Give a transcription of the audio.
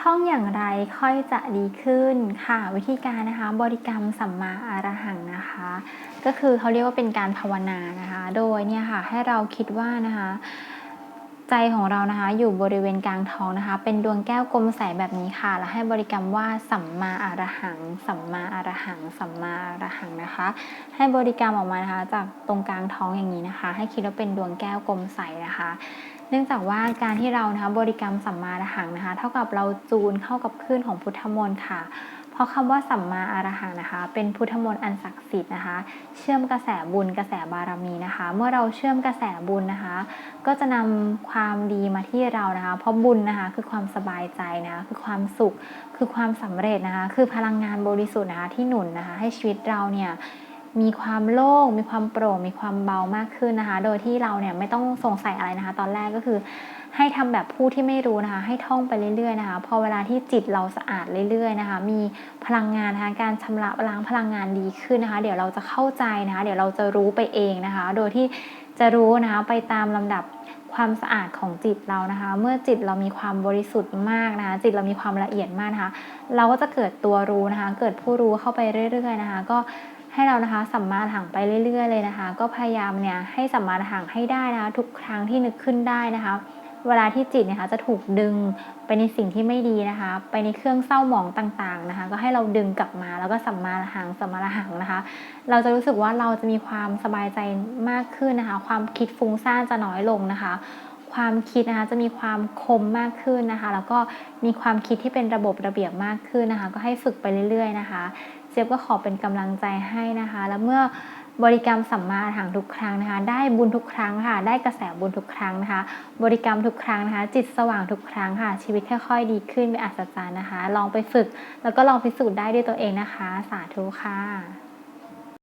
ท่องอย่างไรค่อยจะดีขึ้นค่ะ วิธีการนะคะ บริกรรมสัมมาอรหังนะคะ ก็คือเขาเรียกว่าเป็นการภาวนานะคะ โดยเนี่ยค่ะให้เราคิดว่านะคะใจของเรานะคะอยู่บริเวณกลางท้องนะคะ เป็นดวงแก้วกลมใสแบบนี้ค่ะ แล้วให้บริกรรมว่าสัมมาอรหัง สัมมาอรหัง สัมมาอรหังนะคะ ให้บริกรรมออกมานะคะ จากตรงกลางท้องอย่างนี้นะคะ ให้คิดว่าเป็นดวงแก้วกลมใสนะคะ เนื่องจากว่าการที่เรานะคะบริกรรมสัมมาอรหังนะคะ เท่ากับเราจูนเข้ากับคลื่นของพุทธมนต์ค่ะ เพราะคำว่าสัมมาอรหังนะคะ เป็นพุทธมนต์อันศักดิ์สิทธิ์นะคะ เชื่อมกระแสบุญกระแสบารมีนะคะ เมื่อเราเชื่อมกระแสบุญนะคะ ก็จะนำความดีมาที่เรานะคะ เพราะบุญนะคะคือความสบายใจนะคะคือความสุขคือความสำเร็จนะคะ คือพลังงานบริสุทธิ์นะคะที่หนุนนะคะ ให้ชีวิตเราเนี่ย มีความโล่ง มีความโปร่ง มีความเบามากขึ้นนะคะ โดยที่เราเนี่ยไม่ต้องสงสัยอะไรนะคะ ตอนแรกก็คือให้ทำแบบผู้ที่ไม่รู้นะคะ ให้ท่องไปเรื่อยๆนะคะ พอเวลาที่จิตเราสะอาดเรื่อยๆนะคะ มีพลังงานนะคะการชำระล้างพลังงานดีขึ้นนะคะ เดี๋ยวเราจะเข้าใจนะคะ เดี๋ยวเราจะรู้ไปเองนะคะ โดยที่จะรู้นะคะไปตามลำดับความสะอาดของจิตเรานะคะ เมื่อจิตเรามีความบริสุทธิ์มากนะคะ จิตเรามีความละเอียดมากนะคะ เราก็จะเกิดตัวรู้นะคะ เกิดผู้รู้เข้าไปเรื่อย ๆ นะคะ ก็ ให้เรานะคะสัมมาถังไปเรื่อย ๆ เลยนะคะ ก็พยายามเนี่ยให้สัมมาถังให้ได้นะคะทุกครั้งที่นึกขึ้นได้นะคะ เวลาที่จิตเนี่ยคะจะถูกดึงไปในสิ่งที่ไม่ดีนะคะ ไปในเครื่องเศร้าหมองต่างๆนะคะ ก็ให้เราดึงกลับมาแล้วก็สัมมาหังสัมมาหังนะคะ เราจะรู้สึกว่าเราจะมีความสบายใจมากขึ้นนะคะ ความคิดฟุ้งซ่านจะน้อยลงนะคะความคิดนะคะจะมีความคมมากขึ้นนะคะ แล้วก็มีความคิดที่เป็นระบบระเบียบมากขึ้นนะคะ ก็ให้ฝึกไปเรื่อย ๆ นะคะ เจี๊ยบก็ขอเป็นกำลังใจให้นะคะ แล้วเมื่อบริกรรมสัมมาถังทุกครั้งนะคะ ได้บุญทุกครั้งค่ะ ได้กระแสบุญทุกครั้งนะคะ บริกรรมทุกครั้งนะคะ จิตสว่างทุกครั้งค่ะ ชีวิตค่อยๆดีขึ้นเป็นอัศจรรย์นะคะ ลองไปฝึก แล้วก็ลองพิสูจน์ได้ด้วยตัวเองนะคะ สาธุค่ะ